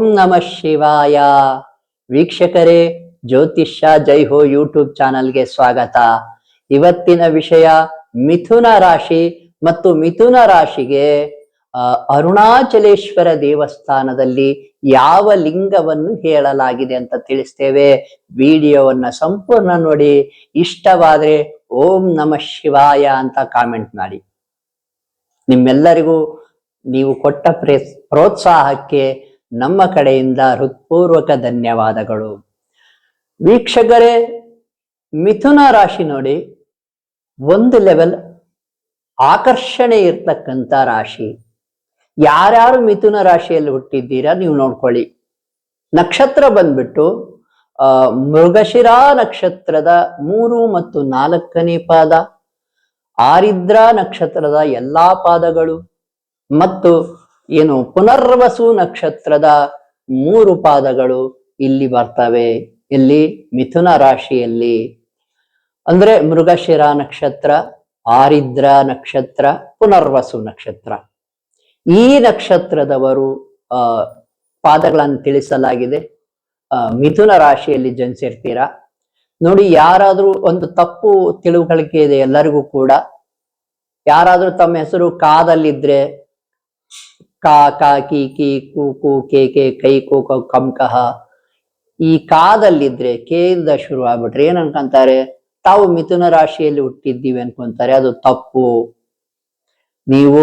ಓಂ ನಮಃ ಶಿವಾಯ. ವೀಕ್ಷಕರೇ, ಜ್ಯೋತಿಷ್ಯ ಜೈ ಹೋ ಯೂಟ್ಯೂಬ್ ಚಾನಲ್ಗೆ ಸ್ವಾಗತ. ಇವತ್ತಿನ ವಿಷಯ ಮಿಥುನ ರಾಶಿ ಮತ್ತು ಮಿಥುನ ರಾಶಿಗೆ ಅರುಣಾಚಲೇಶ್ವರ ದೇವಸ್ಥಾನದಲ್ಲಿ ಯಾವ ಲಿಂಗವನ್ನು ಹೇಳಲಾಗಿದೆ ಅಂತ ತಿಳಿಸ್ತೇವೆ. ವಿಡಿಯೋವನ್ನ ಸಂಪೂರ್ಣ ನೋಡಿ. ಇಷ್ಟವಾದ್ರೆ ಓಂ ನಮಃ ಶಿವಾಯ ಅಂತ ಕಾಮೆಂಟ್ ಮಾಡಿ. ನಿಮ್ಮೆಲ್ಲರಿಗೂ ನೀವು ಕೊಟ್ಟ ಪ್ರೇ, ಪ್ರೋತ್ಸಾಹಕ್ಕೆ ನಮ್ಮ ಕಡೆಯಿಂದ ಹೃತ್ಪೂರ್ವಕ ಧನ್ಯವಾದಗಳು. ವೀಕ್ಷಕರೇ, ಮಿಥುನ ರಾಶಿ ನೋಡಿ, ಒಂದು ಲೆವೆಲ್ ಆಕರ್ಷಣೆ ಇರ್ತಕ್ಕಂಥ ರಾಶಿ. ಯಾರ್ಯಾರು ಮಿಥುನ ರಾಶಿಯಲ್ಲಿ ಹುಟ್ಟಿದ್ದೀರಾ ನೀವು ನೋಡ್ಕೊಳ್ಳಿ. ನಕ್ಷತ್ರ ಬಂದ್ಬಿಟ್ಟು ಮೃಗಶಿರಾ ನಕ್ಷತ್ರದ ಮೂರು ಮತ್ತು ನಾಲ್ಕನೇ ಪಾದ, ಆರಿದ್ರ ನಕ್ಷತ್ರದ ಎಲ್ಲಾ ಪಾದಗಳು, ಮತ್ತು ಏನು ಪುನರ್ವಸು ನಕ್ಷತ್ರದ ಮೂರು ಪಾದಗಳು ಇಲ್ಲಿ ಬರ್ತವೆ. ಇಲ್ಲಿ ಮಿಥುನ ರಾಶಿಯಲ್ಲಿ. ಅಂದ್ರೆ ಮೃಗಶಿರ ನಕ್ಷತ್ರ, ಆರಿದ್ರ ನಕ್ಷತ್ರ, ಪುನರ್ವಸು ನಕ್ಷತ್ರ. ಈ ನಕ್ಷತ್ರದವರು, ಆ, ಪಾದಗಳನ್ನು ತಿಳಿಸಲಾಗಿದೆ. ಮಿಥುನ ರಾಶಿಯಲ್ಲಿ ಜನಿಸಿರ್ತೀರಾ? ನೋಡಿ, ಯಾರಾದ್ರೂ ಒಂದು ತಪ್ಪು ತಿಳುವಳಿಕೆ ಇದೆ ಎಲ್ಲರಿಗೂ ಕೂಡ, ಯಾರಾದ್ರೂ ತಮ್ಮ ಹೆಸರು ಕಾದಲ್ಲಿದ್ರೆ ಕಾ ಕಾ, ಕಿ ಕಿ, ಕು ಕು, ಕೆ ಕೆ, ಕೈ, ಕು, ಕ, ಕಂ ಕಹ ಈ ಕಾದಲ್ಲಿದ್ರೆ ಕೇಂದ ಶುರು ಆಗ್ಬಿಟ್ರೆ ಏನ್ ಅನ್ಕೊಂತಾರೆ? ತಾವು ಮಿಥುನ ರಾಶಿಯಲ್ಲಿ ಹುಟ್ಟಿದ್ದೀವಿ ಅನ್ಕೊಂತಾರೆ. ಅದು ತಪ್ಪು. ನೀವು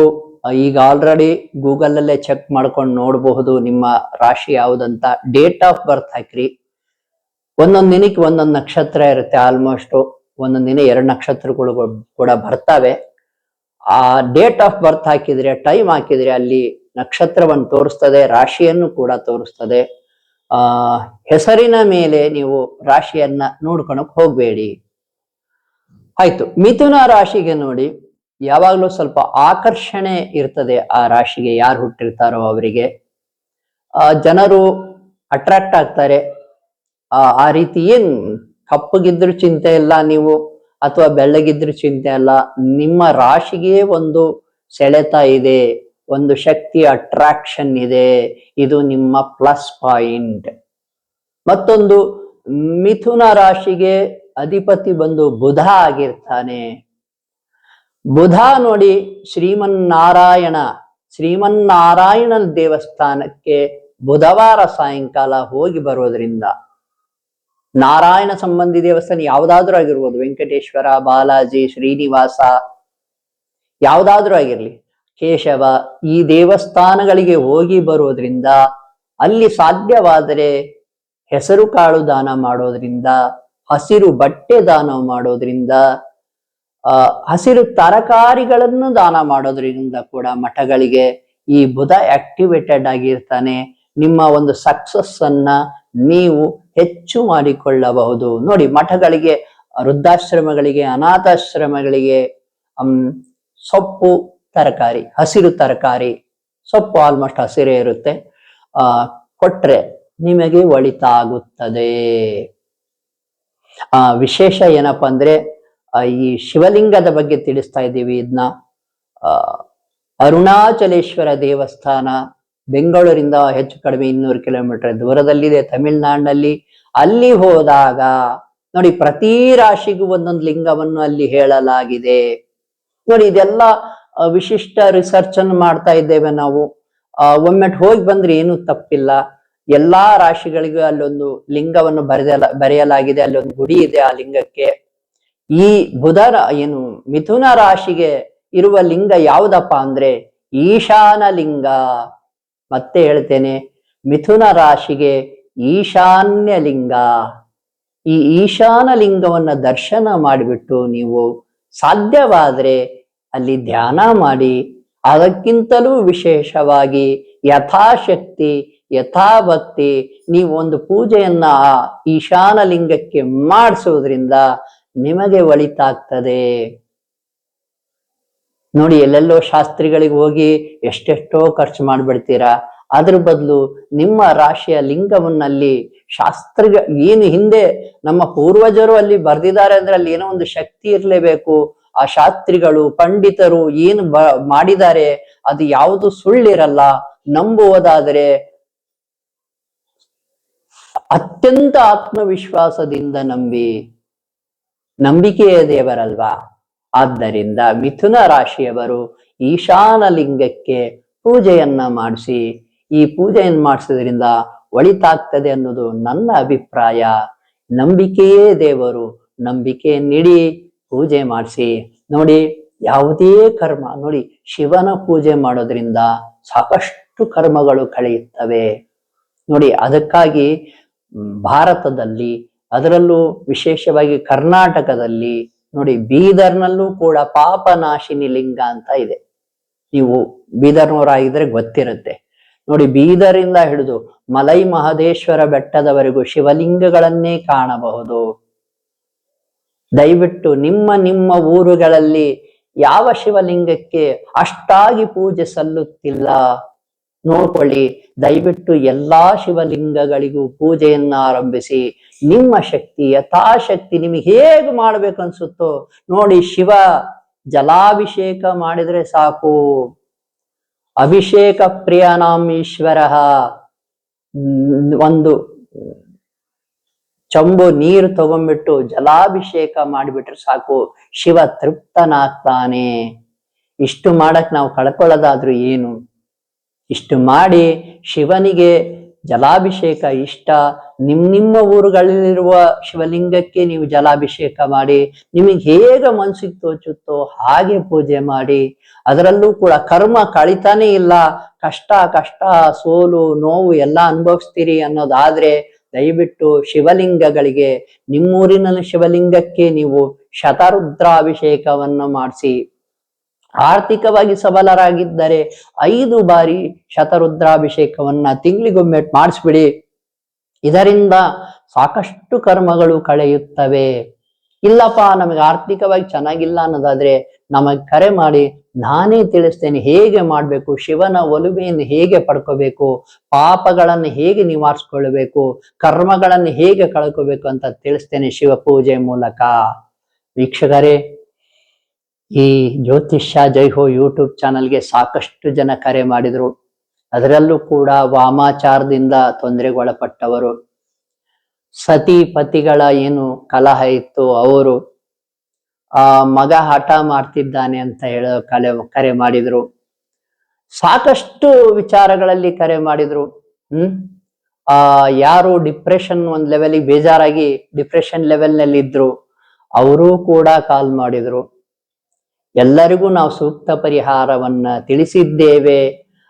ಈಗ ಆಲ್ರೆಡಿ ಗೂಗಲ್ ಅಲ್ಲೇ ಚೆಕ್ ಮಾಡ್ಕೊಂಡು ನೋಡಬಹುದು ನಿಮ್ಮ ರಾಶಿ ಯಾವುದಂತ. ಡೇಟ್ ಆಫ್ ಬರ್ತ್ ಹಾಕ್ರಿ. ಒಂದೊಂದ್ ದಿನಕ್ಕೆ ಒಂದೊಂದು ನಕ್ಷತ್ರ ಇರುತ್ತೆ ಆಲ್ಮೋಸ್ಟ್ ಒಂದೊಂದ್ ದಿನ ಎರಡು ನಕ್ಷತ್ರಗಳು ಕೂಡ ಬರ್ತವೆ. ಆ ಡೇಟ್ ಆಫ್ ಬರ್ತ್ ಹಾಕಿದ್ರೆ ಟೈಮ್ ಹಾಕಿದ್ರೆ ಅಲ್ಲಿ ನಕ್ಷತ್ರವನ್ನು ತೋರಿಸ್ತದೆ, ರಾಶಿಯನ್ನು ಕೂಡ ತೋರಿಸ್ತದೆ. ಆ, ಹೆಸರಿನ ಮೇಲೆ ನೀವು ರಾಶಿಯನ್ನ ನೋಡ್ಕೊಳಕ್ ಹೋಗ್ಬೇಡಿ. ಆಯ್ತು, ಮಿಥುನ ರಾಶಿಗೆ ನೋಡಿ, ಯಾವಾಗ್ಲೂ ಸ್ವಲ್ಪ ಆಕರ್ಷಣೆ ಇರ್ತದೆ ಆ ರಾಶಿಗೆ ಯಾರು ಹುಟ್ಟಿರ್ತಾರೋ ಅವರಿಗೆ. ಆ, ಜನರು ಅಟ್ರಾಕ್ಟ್ ಆಗ್ತಾರೆ. ಆ ರೀತಿ ಏನ್ ಕಪ್ಪಗಿದ್ರು ಚಿಂತೆ ಇಲ್ಲ ನೀವು. ಅಥವಾ ಬೆಳ್ಳಗಿದ್ರೆ ಚಿಂತೆ ಅಲ್ಲ, ನಿಮ್ಮ ರಾಶಿಗೆ ಒಂದು ಸೆಳೆತ ಇದೆ, ಒಂದು ಶಕ್ತಿ ಅಟ್ರಾಕ್ಷನ್ ಇದೆ, ಇದು ನಿಮ್ಮ ಪ್ಲಸ್ ಪಾಯಿಂಟ್ ಮತ್ತೊಂದು, ಮಿಥುನ ರಾಶಿಗೆ ಅಧಿಪತಿ ಬಂದು ಬುಧ ಆಗಿರ್ತಾನೆ. ಬುಧ ನೋಡಿ ಶ್ರೀಮನ್ನಾರಾಯಣ ಶ್ರೀಮನ್ನಾರಾಯಣ ದೇವಸ್ಥಾನಕ್ಕೆ ಬುಧವಾರ ಸಾಯಂಕಾಲ ಹೋಗಿ ಬರೋದ್ರಿಂದ ನಾರಾಯಣ ಸಂಬಂಧಿ ದೇವಸ್ಥಾನ ಯಾವುದಾದ್ರೂ ಆಗಿರ್ಬೋದು. ವೆಂಕಟೇಶ್ವರ, ಬಾಲಾಜಿ, ಶ್ರೀನಿವಾಸ, ಯಾವುದಾದ್ರೂ ಆಗಿರ್ಲಿ. ಕೇಶವ ಈ ದೇವಸ್ಥಾನಗಳಿಗೆ ಹೋಗಿ ಬರೋದ್ರಿಂದ, ಅಲ್ಲಿ ಸಾಧ್ಯವಾದರೆ ಹೆಸರು ಕಾಳು ದಾನ ಮಾಡೋದ್ರಿಂದ, ಹಸಿರು ಬಟ್ಟೆ ದಾನ ಮಾಡೋದ್ರಿಂದ ಹಸಿರು ತರಕಾರಿಗಳನ್ನು ದಾನ ಮಾಡೋದ್ರಿಂದ ಕೂಡ ಮಠಗಳಿಗೆ ಈ ಬುಧ ಆಕ್ಟಿವೇಟೆಡ್ ಆಗಿರ್ತಾನೆ. ನಿಮ್ಮ ಒಂದು ಸಕ್ಸಸ್ ಅನ್ನ ನೀವು ಹೆಚ್ಚು ಮಾಡಿಕೊಳ್ಳಬಹುದು. ನೋಡಿ, ಮಠಗಳಿಗೆ, ವೃದ್ಧಾಶ್ರಮಗಳಿಗೆ, ಅನಾಥಾಶ್ರಮಗಳಿಗೆ, ಹ್ಮ್, ಸೊಪ್ಪು ತರಕಾರಿ, ಹಸಿರು ತರಕಾರಿ, ಸೊಪ್ಪು ಆಲ್ಮೋಸ್ಟ್ ಹಸಿರೇ ಇರುತ್ತೆ. ಆ, ಕೊಟ್ರೆ ನಿಮಗೆ ಒಳಿತಾಗುತ್ತದೆ. ಆ, ವಿಶೇಷ ಏನಪ್ಪಾ ಅಂದ್ರೆ ಈ ಶಿವಲಿಂಗದ ಬಗ್ಗೆ ತಿಳಿಸ್ತಾ ಇದ್ದೀವಿ ಇದನ್ನ ಅರುಣಾಚಲೇಶ್ವರ ದೇವಸ್ಥಾನ ಬೆಂಗಳೂರಿಂದ ಹೆಚ್ಚು ಕಡಿಮೆ ಇನ್ನೂರು ಕಿಲೋಮೀಟರ್ ದೂರದಲ್ಲಿದೆ ತಮಿಳ್ನಾಡಿನಲ್ಲಿ. ಅಲ್ಲಿ ಹೋದಾಗ ನೋಡಿ, ಪ್ರತಿ ರಾಶಿಗೂ ಒಂದೊಂದು ಲಿಂಗವನ್ನು ಅಲ್ಲಿ ಹೇಳಲಾಗಿದೆ. ನೋಡಿ, ಇದೆಲ್ಲ ವಿಶಿಷ್ಟ ರಿಸರ್ಚ್ ಅನ್ನು ಮಾಡ್ತಾ ಇದ್ದೇವೆ ನಾವು. ಒಮ್ಮೆಟ್ ಒಮ್ಮೆ ಹೋಗಿ ಬಂದ್ರೆ ಏನು ತಪ್ಪಿಲ್ಲ. ಎಲ್ಲಾ ರಾಶಿಗಳಿಗೂ ಅಲ್ಲೊಂದು ಲಿಂಗವನ್ನು ಬರೆದಲ, ಬರೆಯಲಾಗಿದೆ. ಅಲ್ಲೊಂದು ಗುಡಿ ಇದೆ ಆ ಲಿಂಗಕ್ಕೆ. ಈ ಬುಧ ಏನು, ಮಿಥುನ ರಾಶಿಗೆ ಇರುವ ಲಿಂಗ ಯಾವುದಪ್ಪ ಅಂದ್ರೆ, ಈಶಾನ ಲಿಂಗ. ಮತ್ತೆ ಹೇಳ್ತೇನೆ, ಮಿಥುನ ರಾಶಿಗೆ ಈಶಾನ್ಯ ಲಿಂಗ ಈ ಈಶಾನ ಲಿಂಗವನ್ನ ದರ್ಶನ ಮಾಡಿಬಿಟ್ಟು ನೀವು ಸಾಧ್ಯವಾದರೆ ಅಲ್ಲಿ ಧ್ಯಾನ ಮಾಡಿ, ಅದಕ್ಕಿಂತಲೂ ವಿಶೇಷವಾಗಿ ಯಥಾಶಕ್ತಿ, ಯಥಾಭಕ್ತಿ ನೀವು ಒಂದು ಪೂಜೆಯನ್ನ ಆ ಈಶಾನ ಲಿಂಗಕ್ಕೆ ಮಾಡಿಸುವುದರಿಂದ ನಿಮಗೆ ಒಳಿತಾಗ್ತದೆ. ನೋಡಿ ಎಲ್ಲೆಲ್ಲೋ ಶಾಸ್ತ್ರಿಗಳಿಗೆ ಹೋಗಿ ಎಷ್ಟೆಷ್ಟೋ ಖರ್ಚು ಮಾಡ್ಬಿಡ್ತೀರಾ? ಅದ್ರ ಬದಲು ನಿಮ್ಮ ರಾಶಿಯ ಲಿಂಗವನ್ನಲ್ಲಿ ಶಾಸ್ತ್ರ ಏನು ಹಿಂದೆ ನಮ್ಮ ಪೂರ್ವಜರು ಅಲ್ಲಿ ಬರ್ದಿದ್ದಾರೆ ಅಂದ್ರೆ ಅಲ್ಲಿ ಏನೋ ಒಂದು ಶಕ್ತಿ ಇರಲೇಬೇಕು. ಆ ಶಾಸ್ತ್ರಿಗಳು, ಪಂಡಿತರು ಏನು ಬ ಮಾಡಿದ್ದಾರೆ ಅದು ಯಾವುದು ಸುಳ್ಳಿರಲ್ಲ. ನಂಬುವುದಾದರೆ ಅತ್ಯಂತ ಆತ್ಮವಿಶ್ವಾಸದಿಂದ ನಂಬಿ. ನಂಬಿಕೆಯೇ ದೇವರಲ್ವಾ? ಆದ್ದರಿಂದ ಮಿಥುನ ರಾಶಿಯವರು ಈಶಾನ ಲಿಂಗಕ್ಕೆ ಪೂಜೆಯನ್ನ ಮಾಡಿಸಿ, ಈ ಪೂಜೆಯನ್ನು ಮಾಡಿಸೋದ್ರಿಂದ ಒಳಿತಾಗ್ತದೆ ಅನ್ನೋದು ನನ್ನ ಅಭಿಪ್ರಾಯ. ನಂಬಿಕೆಯೇ ದೇವರು, ನಂಬಿಕೆ ನೀಡಿ ಪೂಜೆ ಮಾಡಿಸಿ. ನೋಡಿ, ಯಾವುದೇ ಕರ್ಮ, ನೋಡಿ, ಶಿವನ ಪೂಜೆ ಮಾಡೋದ್ರಿಂದ ಸಾಕಷ್ಟು ಕರ್ಮಗಳು ಕಳೆಯುತ್ತವೆ. ನೋಡಿ, ಅದಕ್ಕಾಗಿ ಭಾರತದಲ್ಲಿ, ಅದರಲ್ಲೂ ವಿಶೇಷವಾಗಿ ಕರ್ನಾಟಕದಲ್ಲಿ ನೋಡಿ, ಬೀದರ್ನಲ್ಲೂ ಕೂಡ ಪಾಪನಾಶಿನಿ ಲಿಂಗ ಅಂತ ಇದೆ. ನೀವು ಬೀದರ್ನವರಾಗಿದ್ರೆ ಗೊತ್ತಿರುತ್ತೆ. ನೋಡಿ ಬೀದರಿಂದ ಹಿಡಿದು ಮಲೈ ಮಹದೇಶ್ವರ ಬೆಟ್ಟದವರೆಗೂ ಶಿವಲಿಂಗಗಳನ್ನೇ ಕಾಣಬಹುದು. ದಯವಿಟ್ಟು ನಿಮ್ಮ ನಿಮ್ಮ ಊರುಗಳಲ್ಲಿ ಯಾವ ಶಿವಲಿಂಗಕ್ಕೆ ಅಷ್ಟಾಗಿ ಪೂಜೆ ಸಲ್ಲುತ್ತಿಲ್ಲ. ನೋಡ್ಕೊಳ್ಳಿ, ದಯವಿಟ್ಟು ಎಲ್ಲಾ ಶಿವಲಿಂಗಗಳಿಗೂ ಪೂಜೆಯನ್ನ ಆರಂಭಿಸಿ. ನಿಮ್ಮ ಶಕ್ತಿ, ಯಥಾಶಕ್ತಿ ನಿಮಗೆ ಹೇಗೆ ಮಾಡ್ಬೇಕು ಅನ್ಸುತ್ತೋ ನೋಡಿ ಶಿವ ಜಲಾಭಿಷೇಕ ಮಾಡಿದ್ರೆ ಸಾಕು. ಅಭಿಷೇಕ ಪ್ರಿಯನಾಂ ಈಶ್ವರ. ಒಂದು ಚಂಬು ನೀರು ತಗೊಂಡ್ಬಿಟ್ಟು ಜಲಾಭಿಷೇಕ ಮಾಡಿಬಿಟ್ರೆ ಸಾಕು. ಶಿವ ತೃಪ್ತನಾಗ್ತಾನೆ. ಇಷ್ಟು ಮಾಡಕ್ ನಾವು ಕಳ್ಕೊಳ್ಳೋದಾದ್ರೂ ಏನು? ಇಷ್ಟು ಮಾಡಿ ಶಿವನಿಗೆ ಜಲಾಭಿಷೇಕ ಇಷ್ಟ. ನಿಮ್ ನಿಮ್ಮ ಊರುಗಳಲ್ಲಿರುವ ಶಿವಲಿಂಗಕ್ಕೆ ನೀವು ಜಲಾಭಿಷೇಕ ಮಾಡಿ, ನಿಮಗೆ ಹೇಗೆ ಮನ್ಸಿಗೆ ತೋಚುತ್ತೋ ಹಾಗೆ ಪೂಜೆ ಮಾಡಿ. ಅದರಲ್ಲೂ ಕೂಡ ಕರ್ಮ ಕಳಿತಾನೇ ಇಲ್ಲ. ಕಷ್ಟ ಕಷ್ಟ, ಸೋಲು, ನೋವು ಎಲ್ಲ ಅನುಭವಿಸ್ತೀರಿ ಅನ್ನೋದಾದ್ರೆ ದಯವಿಟ್ಟು ಶಿವಲಿಂಗಗಳಿಗೆ ನಿಮ್ಮೂರಿನ ಶಿವಲಿಂಗಕ್ಕೆ ನೀವು ಶತರುದ್ರಾಭಿಷೇಕವನ್ನು ಮಾಡಿಸಿ. ಆರ್ಥಿಕವಾಗಿ ಸಬಲರಾಗಿದ್ದರೆ ಐದು ಬಾರಿ ಶತರುದ್ರಾಭಿಷೇಕವನ್ನ ತಿಂಗಳಿಗೊಮ್ಮೆ ಮಾಡಿಸ್ಬಿಡಿ. ಇದರಿಂದ ಸಾಕಷ್ಟು ಕರ್ಮಗಳು ಕಳೆಯುತ್ತವೆ. ಇಲ್ಲಪ್ಪ, ನಮಗೆ ಆರ್ಥಿಕವಾಗಿ ಚೆನ್ನಾಗಿಲ್ಲ ಅನ್ನೋದಾದ್ರೆ ನಮಗೆ ಕರೆ ಮಾಡಿ ನಾನೇ ತಿಳಿಸ್ತೇನೆ ಹೇಗೆ ಮಾಡಬೇಕು, ಶಿವನ ಒಲುಮೆಯನ್ನು ಹೇಗೆ ಪಡ್ಕೋಬೇಕು, ಪಾಪಗಳನ್ನು ಹೇಗೆ ನಿವಾರಿಸ್ಕೊಳ್ಬೇಕು, ಕರ್ಮಗಳನ್ನು ಹೇಗೆ ಕಳ್ಕೋಬೇಕು ಅಂತ ತಿಳಿಸ್ತೇನೆ ಶಿವ ಪೂಜೆ ಮೂಲಕ. ವೀಕ್ಷಕರೇ ಈ ಜ್ಯೋತಿಷ್ಯ ಜೈಹೋ ಯೂಟ್ಯೂಬ್ ಚಾನಲ್ಗೆ ಸಾಕಷ್ಟು ಜನ ಕರೆ ಮಾಡಿದ್ರು. ಅದರಲ್ಲೂ ಕೂಡ ವಾಮಾಚಾರದಿಂದ ತೊಂದರೆಗೊಳಪಟ್ಟವರು. ಸತಿ ಪತಿಗಳ ಏನು ಕಲಹ ಇತ್ತು ಅವರು, ಆ ಮಗ ಹಠ ಮಾಡ್ತಿದ್ದಾನೆ ಅಂತ ಹೇಳೋ ಕಲೆ, ಕರೆ ಮಾಡಿದ್ರು. ಸಾಕಷ್ಟು ವಿಚಾರಗಳಲ್ಲಿ ಕರೆ ಮಾಡಿದ್ರು. ಹ್ಮ್? ಆ ಯಾರು ಡಿಪ್ರೆಷನ್ ಒಂದ್ ಲೆವೆಲಿಗೆ ಬೇಜಾರಾಗಿ ಡಿಪ್ರೆಷನ್ ಲೆವೆಲ್ನಲ್ಲಿ ಇದ್ರು ಅವರೂ ಕೂಡ ಕಾಲ್ ಮಾಡಿದ್ರು. ಎಲ್ಲರಿಗೂ ನಾವು ಸೂಕ್ತ ಪರಿಹಾರವನ್ನ ತಿಳಿಸಿದ್ದೇವೆ.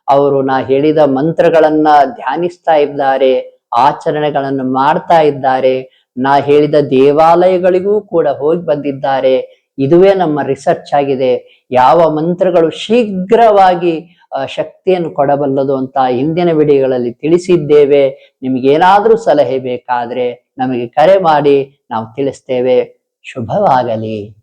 ಅವರು ನಾ ಹೇಳಿದ ಮಂತ್ರಗಳನ್ನ ಧ್ಯಾನಿಸ್ತಾ ಇದ್ದಾರೆ, ಆಚರಣೆಗಳನ್ನು ಮಾಡ್ತಾ ಇದ್ದಾರೆ. ನಾ ಹೇಳಿದ ದೇವಾಲಯಗಳಿಗೂ ಕೂಡ ಹೋಗಿ ಬಂದಿದ್ದಾರೆ. ಇದುವೇ ನಮ್ಮ ರಿಸರ್ಚ್ ಆಗಿದೆ. ಯಾವ ಮಂತ್ರಗಳು ಶೀಘ್ರವಾಗಿ ಶಕ್ತಿಯನ್ನು ಕೊಡಬಲ್ಲದು ಅಂತ ಹಿಂದಿನ ವಿಡಿಯೋಗಳಲ್ಲಿ ತಿಳಿಸಿದ್ದೇವೆ. ನಿಮಗೇನಾದರೂ ಸಲಹೆ ಬೇಕಾದ್ರೆ ನಮಗೆ ಕರೆ ಮಾಡಿ ನಾವು ತಿಳಿಸ್ತೇವೆ. ಶುಭವಾಗಲಿ.